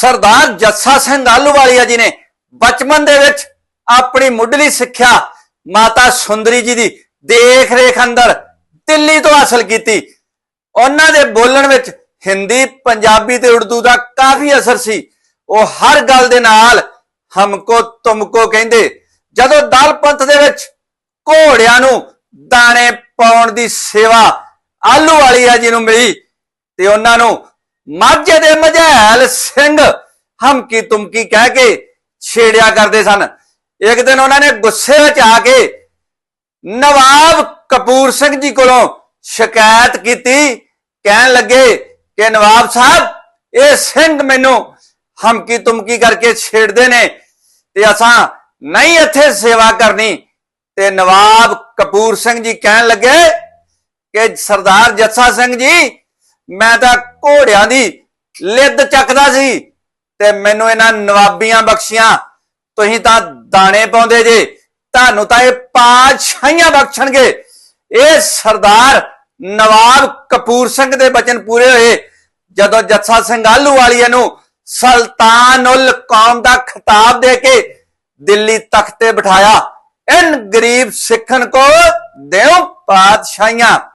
ਸਰਦਾਰ ਜੱਸਾ ਸਿੰਘ ਆਲੂਵਾਲੀਆ ਜੀ ਨੇ ਬਚਪਨ ਦੇ ਵਿੱਚ ਆਪਣੀ ਮੁੱਢਲੀ ਸਿੱਖਿਆ ਮਾਤਾ ਸੁੰਦਰੀ ਜੀ ਦੀ ਦੇਖ ਰੇਖ ਅੰਦਰ ਦਿੱਲੀ ਤੋਂ ਹਾਸਲ ਕੀਤੀ। ਉਹਨਾਂ ਦੇ ਬੋਲਣ ਵਿੱਚ ਹਿੰਦੀ, ਪੰਜਾਬੀ ਤੇ ਉਰਦੂ ਦਾ ਕਾਫੀ ਅਸਰ ਸੀ। ਉਹ ਹਰ ਗੱਲ ਦੇ ਨਾਲ ਹਮਕੋ ਤੁਮਕੋ ਕਹਿੰਦੇ। ਜਦੋਂ ਦਲ ਪੰਥ ਦੇ ਵਿੱਚ ਘੋੜਿਆਂ ਨੂੰ ਦਾਣੇ ਪਾਉਣ ਦੀ ਸੇਵਾ ਆਲੂ ਵਾਲੀਆ ਜੀ ਨੂੰ ਮਿਲੀ ਤੇ ਉਹਨਾਂ ਨੂੰ ਮਾਝੇ ਦੇ ਮਝੈਲ ਸਿੰਘ ਹਮਕੀ ਤੁਮਕੀ ਕਹਿ ਕੇ ਛੇੜਿਆ ਕਰਦੇ ਸਨ। ਇੱਕ ਦਿਨ ਉਹਨਾਂ ਨੇ ਗੁੱਸੇ ਵਿੱਚ ਆ ਕੇ ਨਵਾਬ ਕਪੂਰ ਸਿੰਘ ਜੀ ਕੋਲੋਂ ਸ਼ਿਕਾਇਤ ਕੀਤੀ। ਕਹਿਣ ਲੱਗੇ ਕਿ ਨਵਾਬ ਸਾਹਿਬ, ਇਹ ਸਿੰਘ ਮੈਨੂੰ ਹਮਕੀ ਤੁਮਕੀ ਕਰਕੇ ਛੇੜਦੇ ਨੇ ਤੇ ਅਸਾਂ ਨਹੀਂ ਇੱਥੇ ਸੇਵਾ ਕਰਨੀ। ਤੇ ਨਵਾਬ ਕਪੂਰ ਸਿੰਘ ਜੀ ਕਹਿਣ ਲੱਗੇ ਕਿ ਸਰਦਾਰ ਜੱਸਾ ਸਿੰਘ ਜੀ ਮੈਂ ਤਾਂ ਘੋੜਿਆਂ ਦੀ ਲਿੱਦ ਚੱਕਦਾ ਸੀ ਤੇ ਮੈਨੂੰ ਇਹਨਾਂ ਨਵਾਬੀਆਂ ਬਖਸ਼ੀਆਂ। ਤੁਸੀਂ ਤਾਂ ਦਾਣੇ ਪਾਉਂਦੇ ਜੇ, ਤੁਹਾਨੂੰ ਤਾਂ ਇਹ ਪਾਤਸ਼ਾਹੀਆਂ ਬਖਸ਼ਣਗੇ। ਇਹ ਸਰਦਾਰ ਨਵਾਬ ਕਪੂਰ ਸਿੰਘ ਦੇ ਬਚਨ ਪੂਰੇ ਹੋਏ। ਜਦੋਂ ਜੱਸਾ ਸਿੰਘ ਆਲੂ ਆਲੂਵਾਲੀਆ ਨੂੰ ਸੁਲਤਾਨੁਲ ਕੌਮ ਦਾ ਖਿਤਾਬ ਦੇ ਕੇ ਦਿੱਲੀ ਤਖਤ ਤੇ ਬਿਠਾਇਆ, ਇਨ ਗਰੀਬ ਸਿੱਖਣ ਕੋ ਦਿਓ ਪਾਤਸ਼ਾਹੀਆਂ।